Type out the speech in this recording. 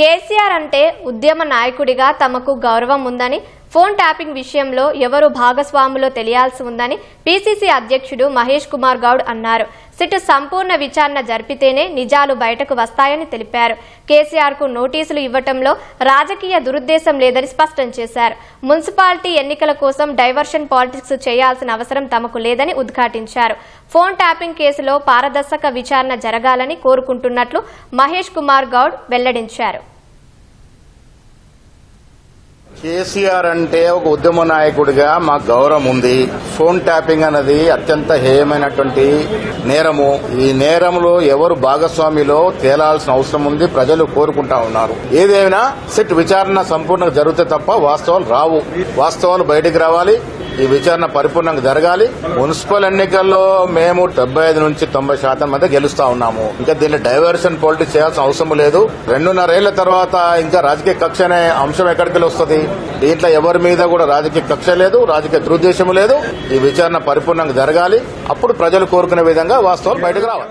కేసీఆర్ అంటే ఉద్యమ నాయకుడిగా తమకు గౌరవం ఉందని ఫోన్ ట్యాపింగ్ విషయంలో ఎవరు భాగస్వాములో తెలియాల్సి ఉందని పీసీసీ అధ్యక్షుడు మహేష్ కుమార్ గౌడ్ అన్నారు. సిట్ సంపూర్ణ విచారణ జరిపితేనే నిజాలు బయటకు వస్తాయని తెలిపారు. కేసీఆర్కు నోటీసులు ఇవ్వటంలో రాజకీయ దురుద్దేశం లేదని స్పష్టం చేశారు. మున్సిపాలిటీ ఎన్నికల కోసం డైవర్షన్ పాలిటిక్స్ చేయాల్సిన అవసరం తమకు లేదని ఉద్ఘాటించారు. ఫోన్ ట్యాపింగ్ కేసులో పారదర్శక విచారణ జరగాలని కోరుకుంటున్నట్లు మహేష్ కుమార్ గౌడ్ వెల్లడించారు. కేసీఆర్ అంటే ఒక ఉద్యమ నాయకుడిగా మాకు గౌరవం ఉంది. ఫోన్ ట్యాపింగ్ అన్నది అత్యంత హేయమైనటువంటి నేరము. ఈ నేరంలో ఎవరు భాగస్వామిలో తేలాల్సిన అవసరం ఉంది ప్రజలు కోరుకుంటా ఉన్నారు. ఏదేమైనా సెట్ విచారణ సంపూర్ణంగా జరిగితే తప్ప వాస్తవాలు రావు. వాస్తవాలు బయటికి రావాలి. ఈ విచారణ పరిపూర్ణంగా జరగాలి. మున్సిపల్ ఎన్నికల్లో మేము డెబ్బై ఐదు నుంచి తొంభై శాతం మధ్య గెలుస్తా ఉన్నాము. ఇంకా దీన్ని డైవర్షన్ పాలిటిక్స్ చేయాల్సిన అవసరం లేదు. రెండున్నరేళ్ళ తర్వాత ఇంకా రాజకీయ కక్ష అనే అంశం ఎక్కడికి వస్తుంది? దీంట్లో ఎవరి మీద కూడా రాజకీయ కక్ష లేదు రాజకీయ దురుద్దేశం లేదు. ఈ విచారణ పరిపూర్ణంగా జరగాలి. అప్పుడు ప్రజలు కోరుకునే విధంగా వాస్తవాలు బయటకు రావాలి.